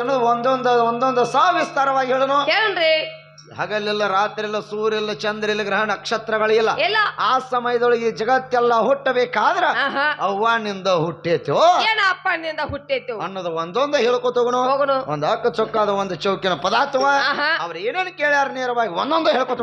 ಒಂದೊಂದು ಒಂದೊಂದು ಸಾವಿಸ್ತಾರವಾಗಿ ಹೇಳನು. ಹೇಳ್ರಿ. ಹಗಲಿಲ್ಲ ರಾತ್ರಿ ಇಲ್ಲ ಸೂರ್ಯ ಇಲ್ಲ ಚಂದ್ರ ಇಲ್ಲ ಗ್ರಹ ನಕ್ಷತ್ರಗಳಿಲ್ಲ. ಇಲ್ಲ. ಆ ಸಮಯದೊಳಗೆ ಈ ಜಗತ್ತೆಲ್ಲ ಹುಟ್ಟಬೇಕಾದ್ರ ಅವ್ವಾನಿಂದ ಹುಟ್ಟೇತೋ ಅಪ್ಪನಿಂದ ಹುಟ್ಟೇತು ಅನ್ನೋದು ಒಂದೊಂದು ಹೇಳ್ಕೊತ ಹೋಗೋಣ. ಒಂದ್ ಅಕ್ಕ ಚೊಕ್ಕಾದ ಒಂದು ಚೌಕಿನ ಪದಾರ್ಥವ. ಅವ್ರ ಏನೇನು ಕೇಳ್ಯಾರ ನೇರವಾಗಿ ಒಂದೊಂದು ಹೇಳ್ಕೊತ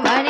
everybody.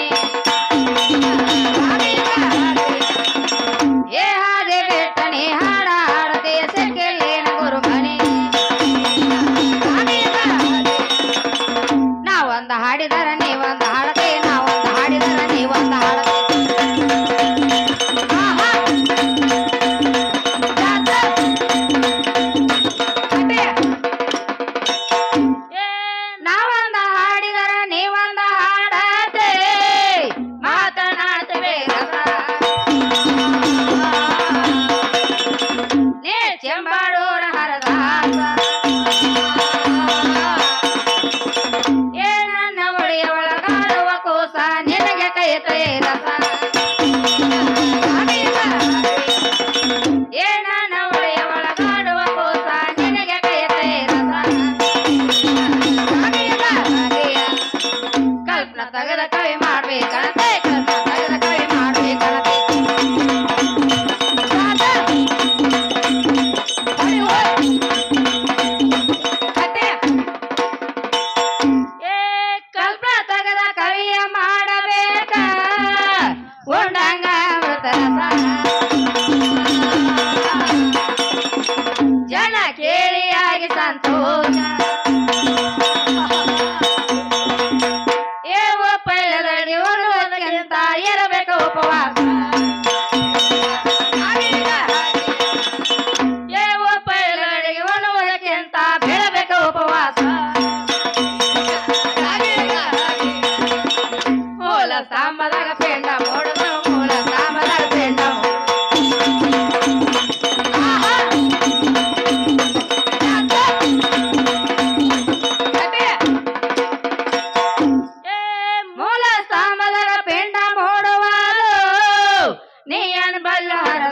भला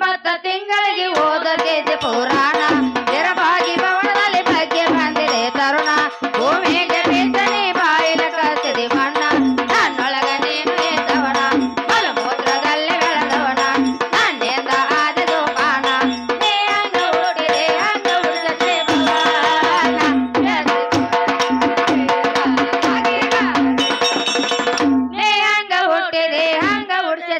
ಒಂಬತ್ತ ತಿಂಗಳಿಗೆ ಓದದಿದ್ದೆ ಪುರಾಣ. ತೆರವಾಗಿ ಭವನದಲ್ಲಿ ಬಗ್ಗೆ ಬಂದಿದೆ ತರುಣ. ಭೂಮಿಗೆ ಬಿದ್ದನಿ ಬಾಯಿಲ ಕತ್ತಿದೆ ಬಣ್ಣ. ನನ್ನೊಳಗ ನೀನು ಎದ್ದವನ ಮಲಮೂತ್ರದಲ್ಲಿ ಬೆಳೆದವನ. ನನ್ನಿಂದ ಆದ ಪಾನ ನೀ ಅಂಗ ಹುಡುಗಿದೆ ಅಂಗ ಹುಡುಗದೆ ನೀ ಅಂಗ ಹುಟ್ಟಿದೆ ಹಂಗ ಹುಡುಗ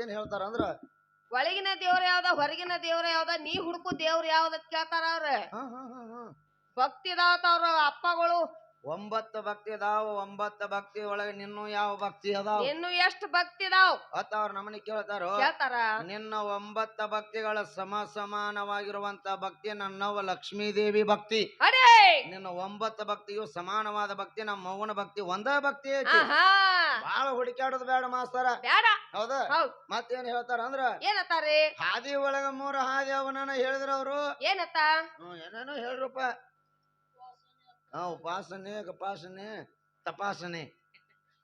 ಮತ್ತೇನ್ ಹೇಳ್ತಾರ ಅಂದ್ರ ಒಳಗಿನ ದೇವ್ರ ಯಾವ್ದ ಹೊರಗಿನ ದೇವ್ರ ಯಾವ್ದ ನೀ ಹುಡುಕು ದೇವ್ರ ಯಾವ್ದ ಅಂತ ಕೇಳ್ತಾರ ಅವ್ರ. ಭಕ್ತಿ ಇದಾವತ್ತ ಅವ್ರ ಅಪ್ಪಗಳು ಒಂಬತ್ತು ಭಕ್ತಿ ಅದಾವ ಒಂಬತ್ತು ಭಕ್ತಿ ಒಳಗೆ ನಿನ್ನೂ ಯಾವ ಭಕ್ತಿ ಅದಾವ? ಇನ್ನು ಎಷ್ಟು ಭಕ್ತಿ ಇದಾವ್ ಅತ್ತ ಅವ್ರ ನಮ್ಮನೆ ಕೇಳ್ತಾರೋ? ಕೇಳ್ತಾರ. ನಿನ್ನ ಒಂಬತ್ತು ಭಕ್ತಿಗಳ ಸಮ ಸಮಾನವಾಗಿರುವಂತ ಭಕ್ತಿ ನನ್ನವ ಲಕ್ಷ್ಮೀ ದೇವಿ ಭಕ್ತಿ. ಅರೇ ನಿನ್ನ ಒಂಬತ್ತು ಭಕ್ತಿಯು ಸಮಾನವಾದ ಭಕ್ತಿ ನಮ್ಮ ಮೌನ ಭಕ್ತಿ ಒಂದೇ ಭಕ್ತಿ ಐತಿ. ಆಹಾ! ಬಾಳ ಹುಡುಕಾಡೋದು ಬೇಡ ಮಾಸ್ತರ. ಬೇಡ. ಹೌದು? ಹೌದ್. ಮತ್ತೇನ್ ಹೇಳ್ತಾರ ಅಂದ್ರ? ಏನತ್ತಾರಿ ಹಾದಿ ಒಳಗ ಮೂರು ಹಾದಿ ಅವನನ್ನ ಹೇಳಿದ್ರ ಅವ್ರು. ಏನತ್ತ? ಹ್ಮ್ ಏನೇನೋ ಹೇಳ್ರಪ್ಪ. ಹಾ ಉಪಾಸನೆ ಕಪಾಸನೆ ತಪಾಸನೆ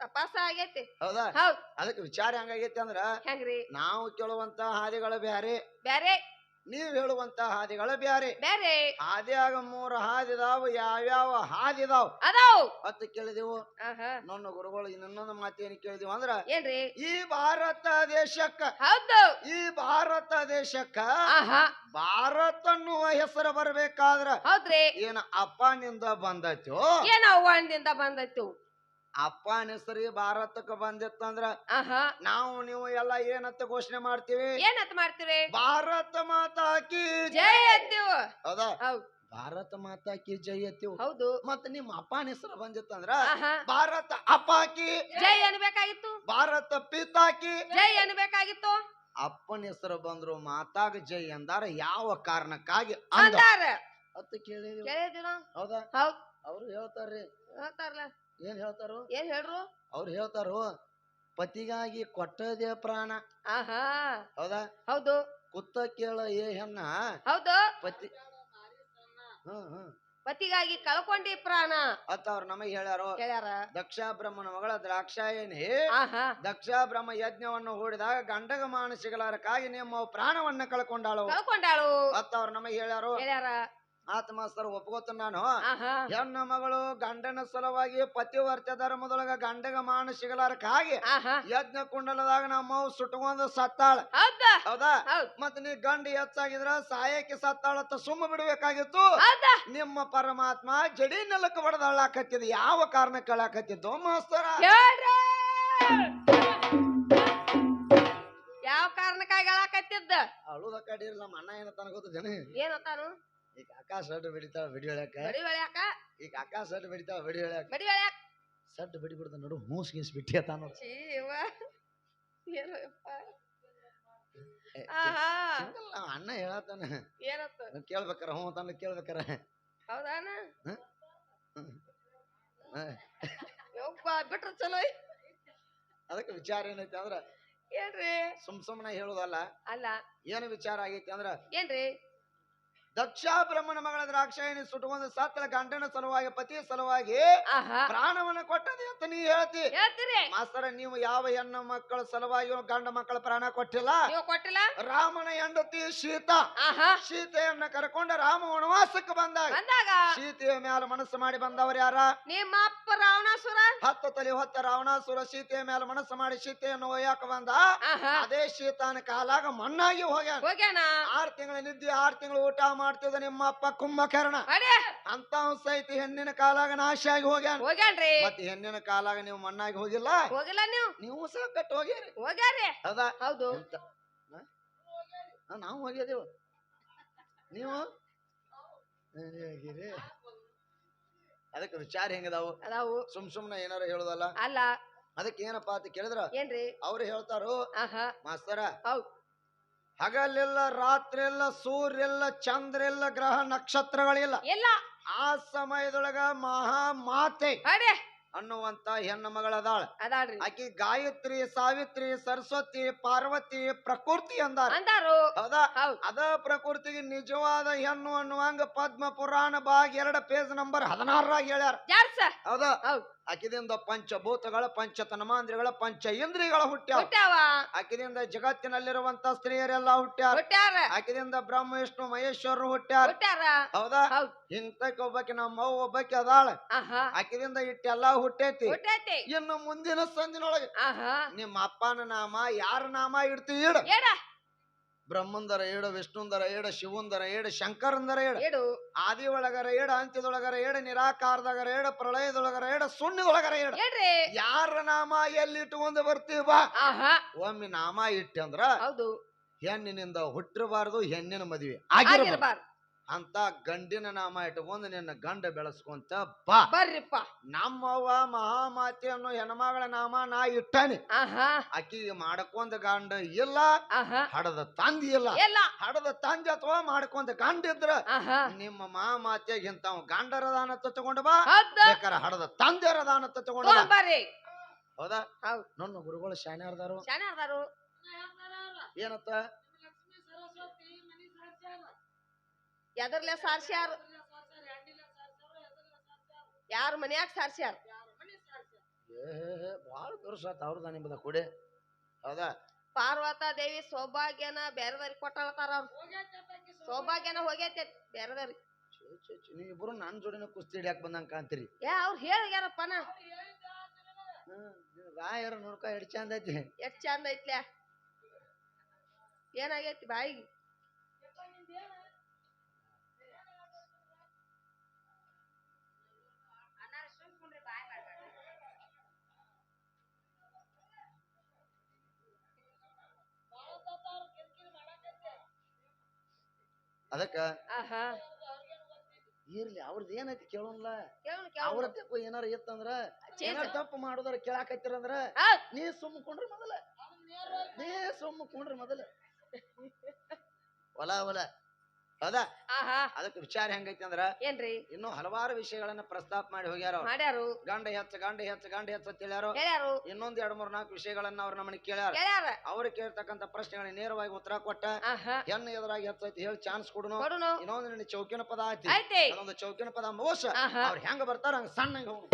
ತಪಾಸ ಆಗೈತಿ ಹೌದಾ? ಹೌದ್. ಅದಕ್ಕೆ ವಿಚಾರ ಹೆಂಗಾಗೈತಿ ಅಂದ್ರ ಹೆಂಗ್ರಿ? ನಾವು ಕೇಳುವಂತ ಹಾದಿಗಳು ಬ್ಯಾರೆ. ಬ್ಯಾರೆ. ನೀವ್ ಹೇಳುವಂತ ಹಾದಿಗಳ ಬ್ಯಾರೆ. ಬ್ಯಾರೆ. ಹಾದಿಯಾಗ ಮೂರು ಹಾದಿದಾವ ಯಾವ್ಯಾವ ಹಾದಿದಾವ್? ಅದಾವ್. ಅಂತ ಕೇಳಿದೆವು. ನನ್ನ ಗುರುಗಳು ಇನ್ನೊಂದು ಮಾತೇನು ಕೇಳಿದೆವು ಅಂದ್ರ ಏನ್ರಿ? ಈ ಭಾರತ ದೇಶಕ್ಕ ಹೌದು. ಈ ಭಾರತ ದೇಶಕ್ಕ ಭಾರತ ಅನ್ನುವ ಹೆಸರು ಬರ್ಬೇಕಾದ್ರ ಹೌದ್ರಿ. ಏನ ಅಪ್ಪನಿಂದ ಬಂದೈತೋ? ಏನ ಅವ್ವನಿಂದ ಬಂದೈತು? ಅಪ್ಪನ ಹೆಸರು ಭಾರತಕ್ಕೆ ಬಂದಿತ್ತು ಬಂದಿತ್ತಂದ್ರ ನಾವು ನೀವು ಎಲ್ಲ ಏನತ್ತ ಘೋಷಣೆ ಮಾಡ್ತೀವಿ? ಏನತ್ ಮಾಡ್ತೀವಿ ಭಾರತ ಮಾತಾ ಕಿ ಜೈ. ಅಂತೀವ್ ಹೌದಾ? ಭಾರತ ಮಾತಾ ಕಿ ಜೈ ಹೌದು. ಮತ್ತ ನಿಮ್ಮ ಅಪ್ಪನ ಹೆಸರು ಬಂದಿತ್ತಂದ್ರ ಅಂದ್ರ ಭಾರತ ಅಪ್ಪಾಕಿ ಜೈ ಅನ್ಬೇಕಾಗಿತ್ತು. ಭಾರತ ಪಿತಾಕಿ ಜೈ ಅನ್ಬೇಕಾಗಿತ್ತು. ಅಪ್ಪನ ಹೆಸರು ಬಂದ್ರು ಮಾತಾಗ ಜೈ ಅಂದಾರ. ಯಾವ ಕಾರಣಕ್ಕಾಗಿ ಅಂದ? ಅಂದಾರ. ಅತ್ತ ಕೇಳಿದ್ವಿ. ಹೌದಾ? ಹೌದು. ಅವ್ರು ಹೇಳ್ತಾರ್ರಿ. ಹೇಳ್ತಾರಲ್ಲ. ಏನ್ ಹೇಳ್ತಾರು? ಏನ್ ಹೇಳ್ರು? ಅವ್ರು ಹೇಳ್ತಾರು ಪತಿಗಾಗಿ ಕೊಟ್ಟದೇ ಪ್ರಾಣ. ಆಹಾ. ಹೌದಾ? ಹೌದು. ಕುತ್ತ ಕೇಳ ಏ ಹೆಣ್ಣ. ಹೌದು. ಪತಿ ಹ್ಮ್ ಹ್ಮ್. ಪತಿಗಾಗಿ ಕಳ್ಕೊಂಡಿ ಪ್ರಾಣ. ಅತ್ತ ಅವ್ರು ನಮಗೆ ಹೇಳ್ಯಾರು. ಹೇಳ್ಯಾರ. ದಕ್ಷ ಬ್ರಹ್ಮನ ಮಗಳ ದ್ರಾಕ್ಷಾಯಣಿ ಆಹಾ. ದಕ್ಷ ಬ್ರಹ್ಮ ಯಜ್ಞವನ್ನು ಹೂಡಿದಾಗ ಗಂಡಗ ಮಾನಸಿಗಳಕ್ಕಾಗಿ ನಿಮ್ಮ ಪ್ರಾಣವನ್ನ ಕಳ್ಕೊಂಡಾಳು. ಕಳ್ಕೊಂಡಾಳು. ಅತ್ತ ಅವ್ರು ನಮಗೆ ಹೇಳ್ಯಾರು. ಹೇಳ್ಯಾರ. ಆತ ಮಾಸ್ತರ್ ಒಪ್ಕೋತ ನಾನು ಹೆಣ್ಣು ಮಗಳು ಗಂಡನ ಸಲುವಾಗಿ ಪತಿವರ್ತ ಧರ್ಮದೊಳಗ ಗಂಡಗ ಮಾನ ಸಿಗಲಾರಕ್ಕಾಗಿ ಯಜ್ಞ ಕುಂಡಲದಾಗ ನಮ್ಮ ಸುಟ್ಕೊಂಡು ಸತ್ತಾಳ. ಹೌದಾ? ಮತ್ ನೀ ಗಂಡ ಹೆಚ್ಚಾಗಿದ್ರ ಸಾಯಕ್ಕೆ ಅಂತ ಸುಮ್ಮ ಬಿಡ್ಬೇಕಾಗಿತ್ತು. ನಿಮ್ಮ ಪರಮಾತ್ಮ ಜಡಿ ನೆಲಕ್ಕೆ ಬಡದಾಳಾಕತ್ತಿದ್ ಯಾವ ಕಾರಣ ಕಳಾಕತ್ತಿದ್ದು ಮಾಸ್ತರ? ಯಾವ ಕಾರಣಕ್ಕಾಗಿ ಹೇಳಾಕತ್ತಿದ್ದ ಅಳುದ ಕಡಿ ನಮ್ಮ ಅಣ್ಣ ಏನಂತ ಜನ ಏನಂತಾನು ಈಗ ಅಕ್ಕ ಸಡ್ಡು ಬಿಡಿತಾಳ ಬಿಡಿ ಹೇಳ್ಯಾಕ ಬಡಿ ಬೆಳ್ಯಾಕ ಈಗ ಅಕ್ಕ ಸಡ್ಡು ಬಿಡಿತಾಳ ಬಿಡಿ ಹೇಳ್ಯಾಕ ಬಡಿ ಬೆಳ್ಯಾಕ ಸಡ್ಡು ಬಿಡಿ ಬಿಡ್ದ ನೋಡು ಮೂಸ್ ಗೀಸ್ ಬಿಟ್ಟಿ ಅತ್ತ ನೋಡು ಏನೋ ಯಪ್ಪ. ಆಹಾ. ಅಣ್ಣ ಹೇಳತ್ತಾನ. ಏನತ್ತ ಕೇಳ್ಬೇಕಾರ ಹ್ಞೂ ತಾನ ಕೇಳ್ಬೇಕಾರ. ಹೌದಾನ. ಯಪ್ಪ ಬಿಟ್ರ ಚಲೋ. ಅದಕ್ಕೆ ವಿಚಾರ ಏನೈತಿ ಅಂದ್ರ ಏನ್ರಿ? ಸುಮ್ ಸುಮ್ಮನೆ ಹೇಳುದಲ್ಲ. ಅಲ್ಲ. ಏನು ವಿಚಾರ ಆಗೈತಿ ಅಂದ್ರ ಏನ್ರಿ? ದಕ್ಷ ಬ್ರಹ್ಮನ ಮಗಳ ದ್ರಾಕ್ಷಾಯಣಿ ಸುಟ್ಟುಕೊಂಡ ಸತ್ತಲ ಗಂಡನ ಸಲುವಾಗಿ ಪತಿಯ ಸಲುವಾಗಿ ಪ್ರಾಣವನ್ನ ಕೊಟ್ಟದೆ ಅಂತ ನೀ ಹೇಳ್ತಿ. ಮಾಸ್ತರ ನೀವು ಯಾವ ಹೆಣ್ಣು ಮಕ್ಕಳ ಸಲುವಾಗಿ ಗಂಡ ಮಕ್ಕಳ ಪ್ರಾಣ ಕೊಟ್ಟಿಲ್ಲ? ಕೊಟ್ಟಿಲ್ಲ? ರಾಮನ ಹೆಂಡತಿ ಸೀತಾ ಸೀತೆಯನ್ನ ಕರ್ಕೊಂಡ ರಾಮ ವನವಾಸಕ್ಕೆ ಬಂದಾಗ ಸೀತೆಯ ಮ್ಯಾಲ ಮನಸ್ಸು ಮಾಡಿ ಬಂದವರು ಯಾರ? ನಿಮ್ಮ ಅಪ್ಪ ರಾವಣಾಸುರ? ಹತ್ತು ತಲೆ ಹೊತ್ತ ರಾವಣಾಸುರ ಸೀತೆಯ ಮೇಲೆ ಮನಸ್ಸು ಮಾಡಿ ಸೀತೆಯನ್ನು ಒಯ್ಯಾಕ ಬಂದ? ಅದೇ ಸೀತಾನ ಕಾಲಾಗ ಮಣ್ಣಾಗಿ ಹೋಗ್ಯಾನ? ಆರ್ ತಿಂಗಳ ನಿದ್ದೆ ಆರ್ ತಿಂಗಳು ಊಟ ಮಾಡ್ತಿದ್ದ ನಿಮ್ಮ ಅಪ್ಪ ಕುಂಭಕರ್ಣ. ಅಂತ ಸಹಿತ ಹೆಣ್ಣಿನ ಕಾಲಾಗ ನಾಶ ಆಗಿ ಹೋಗ್ಯಾನ. ಹೋಗ್ಯಾನ್ರಿ. ಮತ್ತೆ ಹೆಣ್ಣಿನ ಕಾಲಾಗ ನೀವು ಮಣ್ಣಾಗಿ ಹೋಗಿಲ್ಲ? ಹೋಗಿಲ್ಲ ನೀವು. ನೀವು ಸಹ ಕಟ್ಟ ಹೋಗ್ಯಾರಿ. ಹೋಗ್ಯಾರಿ. ಹೌದಾ? ಹೌದು. ನಾವು ಹೋಗ್ಯದೇವು. ನೀವು? ಅದಕ್ಕ ವಿಚಾರ ಹೆಂಗದಾವು? ಅದಾವು. ಸುಮ್ ಸುಮ್ನೆ ಏನಾರ ಹೇಳುದಲ್ಲ? ಅಲ್ಲ. ಅದಕ್ಕೆ ಏನಪ್ಪಾ ಅಂತ ಕೇಳಿದ್ರ? ಏನ್ರಿ? ಅವ್ರು ಹೇಳ್ತಾರು ಮಾಸ್ತರ ಹೌದ್. ಹಗಲಿಲ್ಲ ರಾತ್ರಿ ಎಲ್ಲ ಸೂರ್ಯ ಎಲ್ಲ ಚಂದ್ರ ಎಲ್ಲ ಗ್ರಹ ನಕ್ಷತ್ರಗಳಿಲ್ಲ. ಇಲ್ಲ. ಆ ಸಮಯದೊಳಗ ಮಹಾ ಮಾತೆ ಅನ್ನುವಂತ ಹೆಣ್ಣು ಮಗಳದಾಳ ಅದಾಳ್ರಿ. ಆಕಿ ಗಾಯತ್ರಿ ಸಾವಿತ್ರಿ ಸರಸ್ವತಿ ಪಾರ್ವತಿ ಪ್ರಕೃತಿ ಅಂದಾರ. ಅಂದಾರು. ಹೌದಾ? ಹೌದ್. ಅದ ಪ್ರಕೃತಿಗೆ ನಿಜವಾದ ಹೆಣ್ಣು ಅನ್ನುವಂಗ ಪದ್ಮ ಪುರಾಣ ಭಾಗ ಎರಡ ಪೇಜ್ ನಂಬರ್ ಹದಿನಾರರಾಗ ಹೇಳ್ಯಾರ. ಹೌದಾ? ಹೌದ್. ಆಕಿದಿಂದ ಪಂಚಭೂತಗಳ ಪಂಚ ತನ್ಮಾಂದ್ರಿಗಳ ಪಂಚ ಇಂದ್ರಿಯಗಳ ಹುಟ್ಟ್ಯಾವ ಹುಟ್ಟ್ಯಾವ ಆಕಿದಿಂದ ಜಗತ್ತಿನಲ್ಲಿರುವಂತ ಸ್ತ್ರೀಯರೆಲ್ಲ ಹುಟ್ಟ್ಯಾರ ಹುಟ್ಟ್ಯಾರ ಆಕಿದಿಂದ ಬ್ರಹ್ಮ ವಿಷ್ಣು ಮಹೇಶ್ವರರು ಹುಟ್ಟ್ಯಾರ ಹುಟ್ಟ್ಯಾರ ಹೌದಾ? ಹೌದ್. ಇಂತಕ್ಕೆ ಒಬ್ಬಾಕಿ ನಮ್ಮ ಅವ್ವ ಒಬ್ಬಾಕಿ ಅದಾಳ. ಆಹಾ. ಆಕಿದಿಂದ ಇಟ್ಟೆಲ್ಲಾ ಹುಟ್ಟೈತಿ. ಹುಟ್ಟೈತಿ. ಇನ್ನು ಮುಂದಿನ ಸಂದಿನೊಳಗೆ ಆಹಾ. ನಿಮ್ಮ ಅಪ್ಪನ ನಾಮ ಯಾರ ನಾಮ ಇಡ್ತೀವಿ ಇಡ. ಬ್ರಹ್ಮಂದರ ಏಡ ವಿಷ್ಣುಂದರ ಏಡ ಶಿವಂದರ ಏಡ ಶಂಕರಂದರ ಏಡ ಏಡು. ಆದಿ ಒಳಗರ ಏಡ ಅಂತ್ಯದೊಳಗರ ಏಡ ನಿರಾಕಾರದಗರ ಏಡ ಪ್ರಳಯದೊಳಗರ ಏಡ ಸುಣ್ಣದೊಳಗರ ಏಡ. ಯಾರ ನಾಮ ಎಲ್ಲಿ ಇಟ್ಟುಕೊಂಡು ಬರ್ತೀವಿ ಬಾ. ಆಹಾ. ಒಮ್ಮೆ ನಾಮ ಇಟ್ಟಂದ್ರ ಹೌದು. ಹೆಣ್ಣಿನಿಂದ ಹುಟ್ಟಿರಬಾರದು ಹೆಣ್ಣಿನ ಮದುವೆ ಆಗಿರ್ಬಾರ್ದು. ಅಂತ ಗಂಡಿನ ನಾಮ ಇಟ್ಕೊಂಡು ನಿನ್ನ ಗಂಡ ಬೆಳೆಸ್ಕೊಂತ ಬಾ. ಬರ್ರಿಪ್ಪ. ನಮ್ಮವ್ವ ಮಹಾಮಾತೆ ಅನ್ನೋ ಹೆಣ್ಮಗಳ ನಾಮ ನಾ ಇಟ್ಟಾನೆ. ಆಹಾ. ಆಕಿಗೆ ಮಾಡಕೊಂದ ಗಂಡ ಇಲ್ಲ. ಆಹಾ. ಹಡದ ತಂದಿ ಇಲ್ಲ. ಎಲ್ಲ ಹಡದ ತಂದಿ ಅಥವಾ ಮಾಡ್ಕೊಂಡ ಗಂಡ ಇದ್ರ. ಆಹಾ. ನಿಮ್ಮ ಮಹಾಮಾತೆಗೆ ಇಂತಾವ್ ಗಂಡರದಾನ ತಗೊಂಡು ಬಾ. ಹೌದ. ಬೇಕಾರ ಹಡದ ತಂದೆರದಾನ ತಗೊಂಡು ಬಾ. ಬರ್ರಿ ಹೌದಾ? ಹೌದ್. ನನ್ನ ಗುರುಗಳು ಶಾನ್ಯಾರ್ದಾರು ಶಾನೆ ಏನತ್ತ? ಎದರ್ಲೆ ಸಾರ್ಸ್ಯಾರ? ಯಾರ ಮನ್ಯಾಗ ಸಾರ್ಸ್ಯಾರ? ವರ್ಷ ಆತ ಅವ್ರದ ನಿಮ್ಮದ ಕೊಡೆ. ಹೌದಾ? ಪಾರ್ವತ ದೇವಿ ಸೌಭಾಗ್ಯನ ಬೇರೆದವ್ರಿಗೆ ಕೊಟ್ಟಾಳತಾರ ಅವ್ರು. ಸೌಭಾಗ್ಯನ ಹೋಗೈತೆ ಬೇರೆದವ್ರಿಗೆ. ನೀವಿಬ್ರು ನನ್ನ ಜೋಡಿನ ಕುಸ್ತಿ ಹಿಡಿಯಕ್ ಬಂದಂಗ ಕಾಣ್ತೀರಿ. ಏ ಅವ್ರು ಹೇಳ್ಯಾರಪ್ಪ ನಾ. ರಾಯರ ನೋಡ್ಕ ಎಷ್ಟ್ ಚಂದ ಐತಿ. ಎಷ್ಟ್ ಚಂದ ಐತ್ಲ್ಯಾ ಏನಾಗೈತಿ ಬಾಯಿಗೆ? ಅದಕ್ಕ ಆಹಾ. ಇರ್ಲಿ ಅವ್ರದ್ದು ಏನೈತಿ ಕೇಳೋನ್ಲ ಕೇಳೋಣ ಅವ್ರ ಕೇಳೋಣ ತಪ್ಪು ಏನಾರ ಇತ್ತಂದ್ರ ಚೇಂಜ್ ಏನಾರ ತಪ್ಪು ಮಾಡೋದಾರ ಕೇಳಾಕತ್ತಿರಂದ್ರ ಹೌದ್. ನೀ ಸುಮ್ಮ ಕುಂಡ್ರಿ ಮೊದಲ. ನೀ ಸುಮ್ಮ ಕುಂಡ್ರಿ ಮೊದಲ. ಹೊಲ ಹೊಲ ಹೌದಾ? ಆಹಾ. ಅದಕ್ಕೆ ವಿಚಾರ ಹೆಂಗೈತಿ ಅಂದ್ರ ಏನ್ರಿ? ಇನ್ನು ಹಲವಾರು ವಿಷಯಗಳನ್ನ ಪ್ರಸ್ತಾಪ ಮಾಡಿ ಹೋಗ್ಯಾರ ಅವ್ರು. ಮಾಡ್ಯಾರು. ಗಂಡ ಹೆಚ್ಚ ಗಂಡ ಹೆಚ್ಚ ಗಂಡ ಹೆಚ್ಚ ಅಂತ ಹೇಳ್ಯಾರು. ಹೇಳ್ಯಾರು. ಇನ್ನೊಂದ್ ಎರಡ್ ಮೂರ್ ನಾಲ್ಕು ವಿಷಯಗಳನ್ನ ಅವ್ರ ನಮ್ಮನ್ನ ಕೇಳ್ಯಾರ. ಹೇಳ್ಯಾರ ಅವ್ರು ಕೇಳ್ತಕ್ಕಂತ ಪ್ರಶ್ನೆಗಳಿಗೆ ನೇರವಾಗಿ ಉತ್ತರ ಕೊಟ್ಟ. ಆಹಾ. ಹೆಣ್ಣು ಎದುರಾಗಿ ಹೆಚ್ಚೈತಿ ಹೇಳಿ ಚಾನ್ಸ್ ಕೊಡುನು. ಕೊಡುನು. ಇನ್ನೊಂದು ನಿನ್ನ ಚೌಕಿನ ಪದ ಐತಿ ಐತಿ ಅದೊಂದು ಚೌಕಿನ ಪದ ಮೋಸ ಆಹಾ. ಅವ್ರ ಹೆಂಗ ಬರ್ತಾರ ಹಂಗ ಸಣ್ಣ ಹೋಗು